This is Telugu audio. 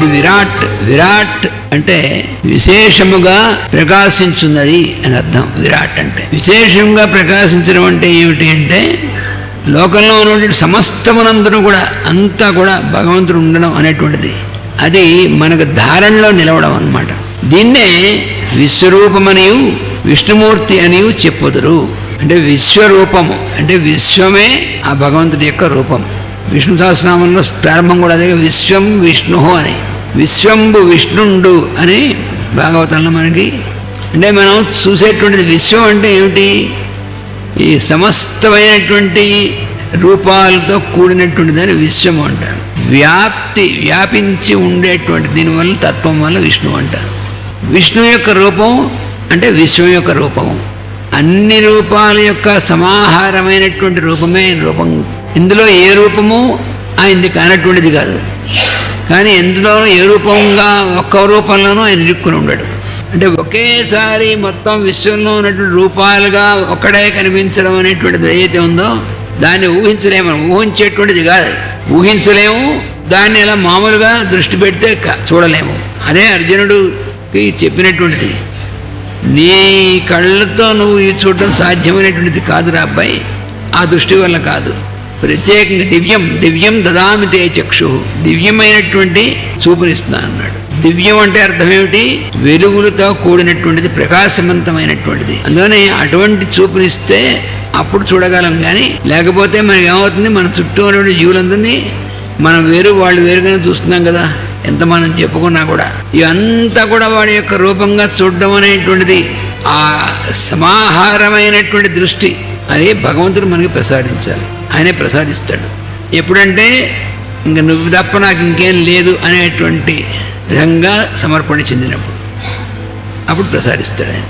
అది విరాట్ విరాట్ అంటే విశేషముగా ప్రకాశించున్నది అని అర్థం. విరాట్ అంటే విశేషంగా ప్రకాశించడం అంటే ఏమిటి అంటే లోకంలో ఉన్నటువంటి సమస్తమునందరూ కూడా అంతా కూడా భగవంతుడు ఉండడం అనేటువంటిది. అది మనకు ధారణలో నిలవడం అన్నమాట. దీన్నే విశ్వరూపమనియు విష్ణుమూర్తి అనియు చెప్పుదురు. అంటే విశ్వరూపము అంటే విశ్వమే ఆ భగవంతుడి యొక్క రూపం. విష్ణు సహస్రనామంలో ప్రారంభం కూడా అదే విశ్వం విష్ణు అని. విశ్వంబు విష్ణుండు అని భాగవతంలో మనకి అంటే మనం చూసేటువంటిది విశ్వం అంటే ఏమిటి? ఈ సమస్తమైనటువంటి రూపాలతో కూడినటువంటి దాన్ని విశ్వము అంటారు. వ్యాప్తి వ్యాపించి ఉండేటువంటి దీనివల్ల తత్వం వల్ల విష్ణువు అంటారు. విష్ణు యొక్క రూపం అంటే విశ్వం యొక్క రూపము. అన్ని రూపాల యొక్క సమాహారమైనటువంటి రూపమే రూపం. ఇందులో ఏ రూపము? ఆయనది కానటువంటిది కాదు. కానీ ఎందులోనూ ఏ రూపంగా ఒక్క రూపంలోనూ ఆయన ఇరుక్కుని ఉండడు. అంటే ఒకేసారి మొత్తం విశ్వంలో ఉన్నటువంటి రూపాలుగా ఒక్కడే కనిపించడం అనేటువంటిది ఏదైతే ఉందో దాన్ని ఊహించలేము. ఊహించేటువంటిది కాదు. ఊహించలేము. దాన్ని ఎలా మామూలుగా దృష్టి పెడితే చూడలేము. అదే అర్జునుడికి చెప్పినటువంటిది. నీ కళ్ళతో నువ్వు ఇది చూడటం సాధ్యమైనటువంటిది కాదురా అబ్బాయి. ఆ దృష్టి వల్ల కాదు. ప్రత్యేకంగా దివ్యం దివ్యం దదామి తే చక్షు. దివ్యమైనటువంటి చూపునిస్తున్నా అన్నాడు. దివ్యం అంటే అర్థం ఏమిటి? వెలుగులతో కూడినటువంటిది ప్రకాశవంతమైనటువంటిది. అందుకని అటువంటి చూపునిస్తే అప్పుడు చూడగలం కానీ లేకపోతే మనకి ఏమవుతుంది? మన చుట్టూ ఉన్నటువంటి జీవులందరినీ మనం వేరు వాళ్ళు వేరుగానే చూస్తున్నాం కదా. ఎంత మనం చెప్పుకున్నా కూడా. ఇవంతా కూడా వాడి యొక్క రూపంగా చూడడం అనేటువంటిది ఆ సమాహారమైనటువంటి దృష్టి. అది భగవంతుడు మనకి ప్రసాదించాలి. ఆయనే ప్రసాదిస్తాడు. ఎప్పుడంటే ఇంక నువ్వు తప్ప నాకు ఇంకేం లేదు అనేటువంటి విధంగా సమర్పణ చెందినప్పుడు. అప్పుడు ప్రసాదిస్తాడు ఆయన.